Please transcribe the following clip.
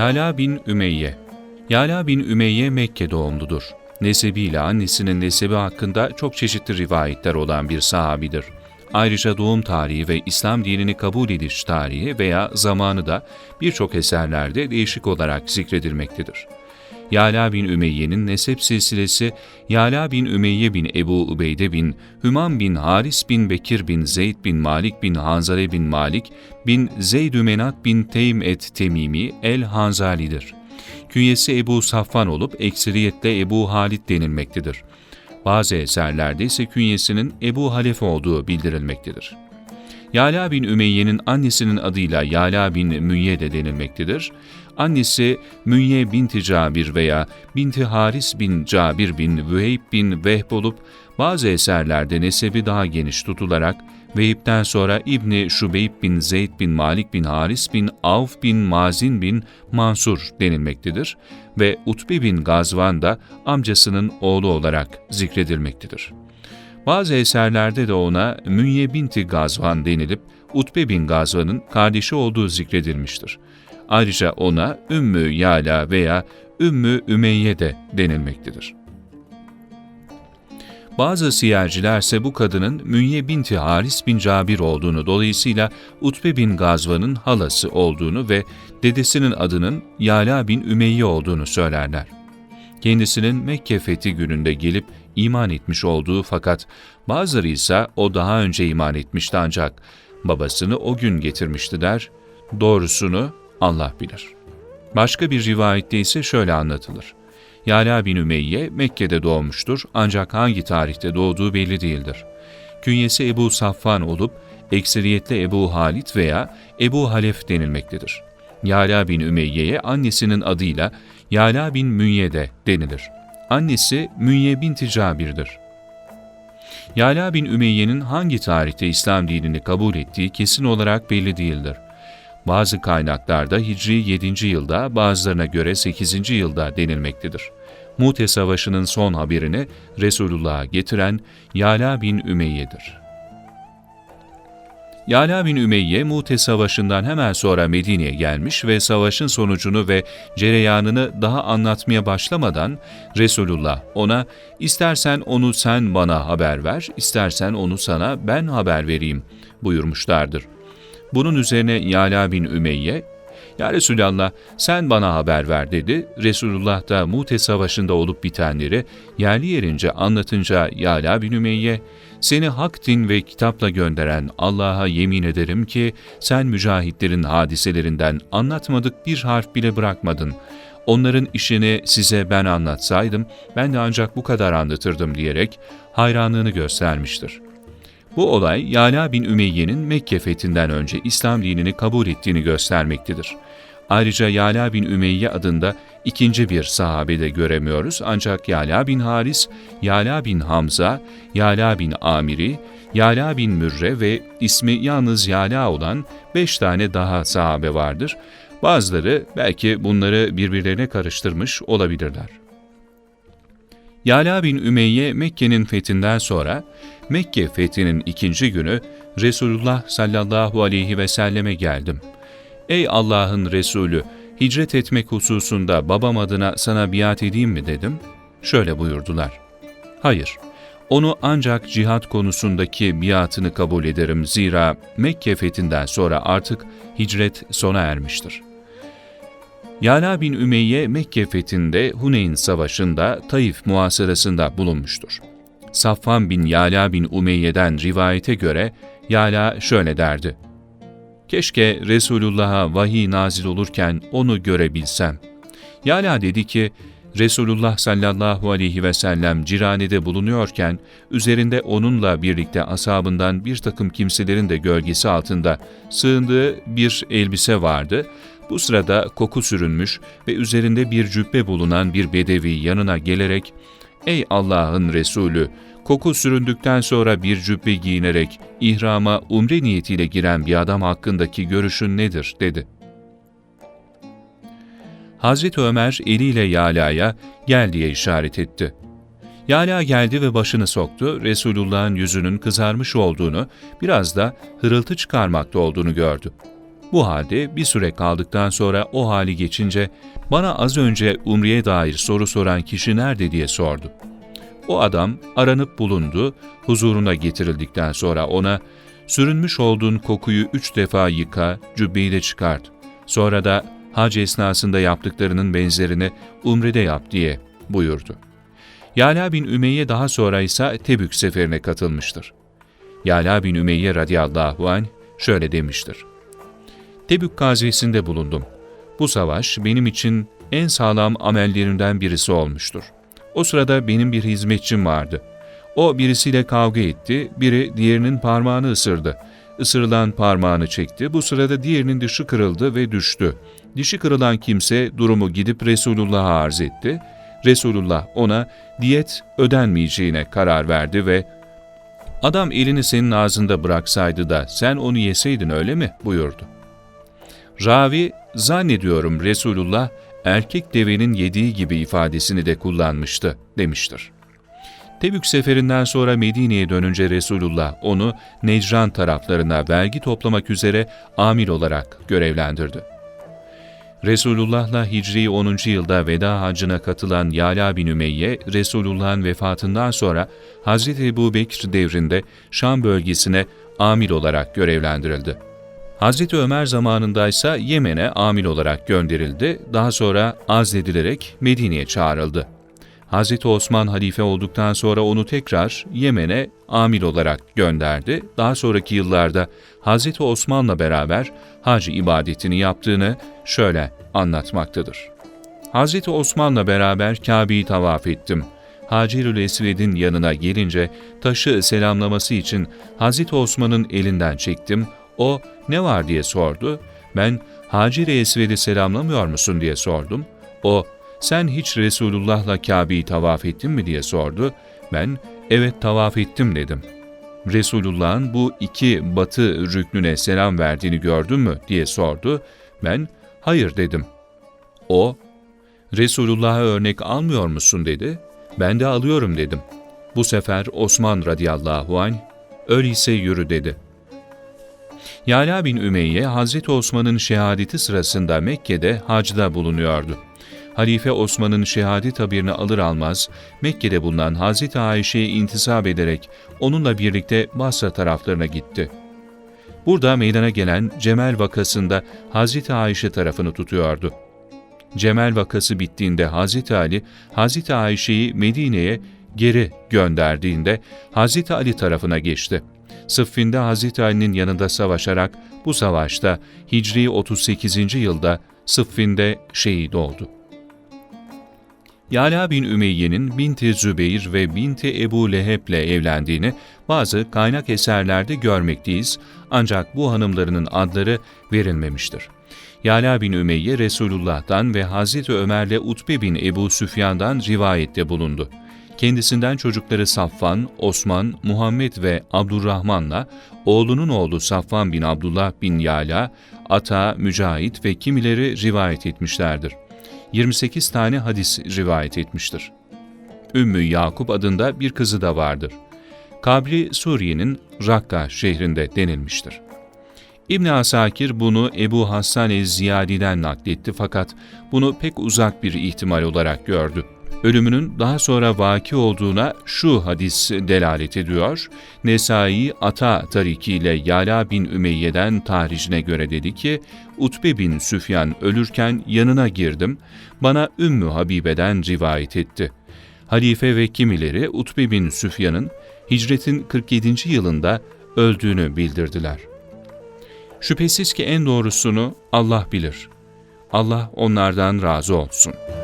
Yala bin Ümeyye Yala bin Ümeyye Mekke doğumludur. Nesebiyle annesinin nesebi hakkında çok çeşitli rivayetler olan bir sahabidir. Ayrıca doğum tarihi ve İslam dinini kabul ediş tarihi veya zamanı da birçok eserlerde değişik olarak zikredilmektedir. Yala bin Ümeyye'nin nesep silsilesi Yala bin Ümeyye bin Ebu Ubeyde bin Hümam bin Haris bin Bekir bin Zeyd bin Malik bin Hanzale bin Malik bin Zeyd Menat bin Teym et Temimi el-Hanzali'dir. Künyesi Ebu Safvan olup ekseriyetle Ebu Halid denilmektedir. Bazı eserlerde ise künyesinin Ebu Halef olduğu bildirilmektedir. Yala bin Ümeyye'nin annesinin adıyla Yala bin Münye de denilmektedir. Annesi Münye binti Cabir veya binti Haris bin Cabir bin Vüheyb bin Vehb olup bazı eserlerde nesebi daha geniş tutularak Vehib'den sonra İbni Şubeyb bin Zeyd bin Malik bin Haris bin Avf bin Mazin bin Mansur denilmektedir ve Utbe bin Gazvan da amcasının oğlu olarak zikredilmektedir. Bazı eserlerde de ona Münye binti Gazvan denilip Utbe bin Gazvan'ın kardeşi olduğu zikredilmiştir. Ayrıca ona Ümmü Yala veya Ümmü Ümeyye de denilmektedir. Bazı siyerciler ise bu kadının Münye binti Haris bin Cabir olduğunu, dolayısıyla Utbe bin Gazvan'ın halası olduğunu ve dedesinin adının Yala bin Ümeyye olduğunu söylerler. Kendisinin Mekke fethi gününde gelip iman etmiş olduğu fakat bazıları ise o daha önce iman etmişti ancak babasını o gün getirmişti der. Doğrusunu Allah bilir. Başka bir rivayette ise şöyle anlatılır. Yala bin Ümeyye Mekke'de doğmuştur ancak hangi tarihte doğduğu belli değildir. Künyesi Ebu Safvan olup ekseriyetle Ebu Halit veya Ebu Halef denilmektedir. Yala bin Ümeyye'ye annesinin adıyla Yala bin Münye de denilir. Annesi Münye binti Cabir'dir. Yala bin Ümeyye'nin hangi tarihte İslam dinini kabul ettiği kesin olarak belli değildir. Bazı kaynaklarda Hicri 7. yılda, bazılarına göre 8. yılda denilmektedir. Mute Savaşı'nın son haberini Resulullah'a getiren Yala bin Ümeyye'dir. Yala bin Ümeyye, Mute Savaşı'ndan hemen sonra Medine'ye gelmiş ve savaşın sonucunu ve cereyanını daha anlatmaya başlamadan Resulullah ona istersen onu sen bana haber ver, istersen onu sana ben haber vereyim buyurmuşlardır. Bunun üzerine Yala bin Ümeyye, ''Ya Resulallah sen bana haber ver.'' dedi. Resulullah da Mute Savaşı'nda olup bitenleri yerli yerince anlatınca Yala bin Ümeyye, ''Seni hak din ve kitapla gönderen Allah'a yemin ederim ki sen mücahitlerin hadiselerinden anlatmadık bir harf bile bırakmadın. Onların işini size ben anlatsaydım ben de ancak bu kadar anlatırdım.'' diyerek hayranlığını göstermiştir.'' Bu olay Yala bin Ümeyye'nin Mekke fethinden önce İslam dinini kabul ettiğini göstermektedir. Ayrıca Yala bin Ümeyye adında ikinci bir sahabe de göremiyoruz ancak Yala bin Haris, Yala bin Hamza, Yala bin Amiri, Yala bin Mürre ve ismi yalnız Yala olan beş tane daha sahabe vardır. Bazıları belki bunları birbirlerine karıştırmış olabilirler. Yala bin Ümeyye Mekke'nin fethinden sonra Mekke fethinin ikinci günü Resulullah sallallahu aleyhi ve selleme geldim. Ey Allah'ın Resulü, hicret etmek hususunda babam adına sana biat edeyim mi dedim. Şöyle buyurdular. Hayır, onu ancak cihat konusundaki biatını kabul ederim zira Mekke fethinden sonra artık hicret sona ermiştir.'' Yala bin Ümeyye Mekke fethinde Huneyn Savaşı'nda Taif muhasırasında bulunmuştur. Safvan bin Yala bin Umeyye'den rivayete göre Yala şöyle derdi. Keşke Resulullah'a vahiy nazil olurken onu görebilsem. Yala dedi ki, Resulullah sallallahu aleyhi ve sellem ciranede bulunuyorken, üzerinde onunla birlikte asabından bir takım kimselerin de gölgesi altında sığındığı bir elbise vardı. Bu sırada koku sürünmüş ve üzerinde bir cübbe bulunan bir bedevi yanına gelerek, ''Ey Allah'ın Resulü, koku süründükten sonra bir cübbe giyinerek ihrama umre niyetiyle giren bir adam hakkındaki görüşün nedir?'' dedi. Hazreti Ömer eliyle Yala'ya gel diye işaret etti. Yala geldi ve başını soktu, Resulullah'ın yüzünün kızarmış olduğunu, biraz da hırıltı çıkarmakta olduğunu gördü. Bu halde bir süre kaldıktan sonra o hali geçince bana az önce Umre'ye dair soru soran kişi nerede diye sordu. O adam aranıp bulundu, huzuruna getirildikten sonra ona sürünmüş olduğun kokuyu üç defa yıka, cübbeyi de çıkart. Sonra da hac esnasında yaptıklarının benzerini Umre'de yap diye buyurdu. Yala bin Ümeyye daha sonra ise Tebük seferine katılmıştır. Yala bin Ümeyye radıyallahu anh şöyle demiştir. Tebük gazvesinde bulundum. Bu savaş benim için en sağlam amellerimden birisi olmuştur. O sırada benim bir hizmetçim vardı. O birisiyle kavga etti, biri diğerinin parmağını ısırdı. Isırılan parmağını çekti, bu sırada diğerinin dişi kırıldı ve düştü. Dişi kırılan kimse durumu gidip Resulullah'a arz etti. Resulullah ona diyet ödenmeyeceğine karar verdi ve ''Adam elini senin ağzında bıraksaydı da sen onu yeseydin öyle mi?'' buyurdu. Ravi, zannediyorum Resulullah erkek devenin yediği gibi ifadesini de kullanmıştı demiştir. Tebük seferinden sonra Medine'ye dönünce Resulullah onu Necran taraflarına vergi toplamak üzere amil olarak görevlendirdi. Resulullah'la Hicri 10. yılda veda hacına katılan Yala bin Ümeyye, Resulullah'ın vefatından sonra Hz. Ebu Bekir devrinde Şam bölgesine amil olarak görevlendirildi. Hz. Ömer zamanındaysa Yemen'e amil olarak gönderildi, daha sonra azledilerek Medine'ye çağrıldı. Hz. Osman halife olduktan sonra onu tekrar Yemen'e amil olarak gönderdi. Daha sonraki yıllarda Hz. Osman'la beraber hac ibadetini yaptığını şöyle anlatmaktadır. Hz. Osman'la beraber Kabe'yi tavaf ettim. Hacerül Esved'in yanına gelince taşı selamlaması için Hz. Osman'ın elinden çektim. O ne var diye sordu. Ben Hacer-i Esved'i selamlamıyor musun diye sordum. O sen hiç Resulullah'la Kabe'yi tavaf ettin mi diye sordu. Ben evet tavaf ettim dedim. Resulullah'ın bu iki batı rüknüne selam verdiğini gördün mü diye sordu. Ben hayır dedim. O Resulullah'a örnek almıyor musun dedi. Ben de alıyorum dedim. Bu sefer Osman radıyallahu anh öyleyse yürü dedi. Yala bin Ümeyye Hazreti Osman'ın şehadeti sırasında Mekke'de hacda bulunuyordu. Halife Osman'ın şehadet haberini alır almaz Mekke'de bulunan Hazreti Ayşe'ye intisap ederek onunla birlikte Basra taraflarına gitti. Burada meydana gelen Cemel vakasında Hazreti Ayşe tarafını tutuyordu. Cemel vakası bittiğinde Hazreti Ali, Hazreti Ayşe'yi Medine'ye geri gönderdiğinde Hazreti Ali tarafına geçti. Sıffinde Hazreti Ali'nin yanında savaşarak bu savaşta Hicri 38. yılda Sıffinde şehit oldu. Yala bin Ümeyye'nin Binti Zübeyir ve Binti Ebu Leheb'le evlendiğini bazı kaynak eserlerde görmekteyiz ancak bu hanımlarının adları verilmemiştir. Yala bin Ümeyye Resulullah'tan ve Hazreti Ömer'le Utbe bin Ebu Süfyan'dan rivayette bulundu. Kendisinden çocukları Safvan, Osman, Muhammed ve Abdurrahman'la oğlunun oğlu Safvan bin Abdullah bin Yala, Ata, Mücahit ve kimileri rivayet etmişlerdir. 28 tane hadis rivayet etmiştir. Ümmü Yakup adında bir kızı da vardır. Kabri Suriye'nin Rakka şehrinde denilmiştir. İbn Asakir bunu Ebu Hassan el-Ziyadi'den nakletti fakat bunu pek uzak bir ihtimal olarak gördü. Ölümünün daha sonra vaki olduğuna şu hadis delalet ediyor. Nesai Ata tarikiyle Yala bin Ümeyye'den tarihine göre dedi ki, Utbe bin Süfyan ölürken yanına girdim, bana Ümmü Habibe'den rivayet etti. Halife ve kimileri Utbe bin Süfyan'ın hicretin 47. yılında öldüğünü bildirdiler. Şüphesiz ki en doğrusunu Allah bilir. Allah onlardan razı olsun.''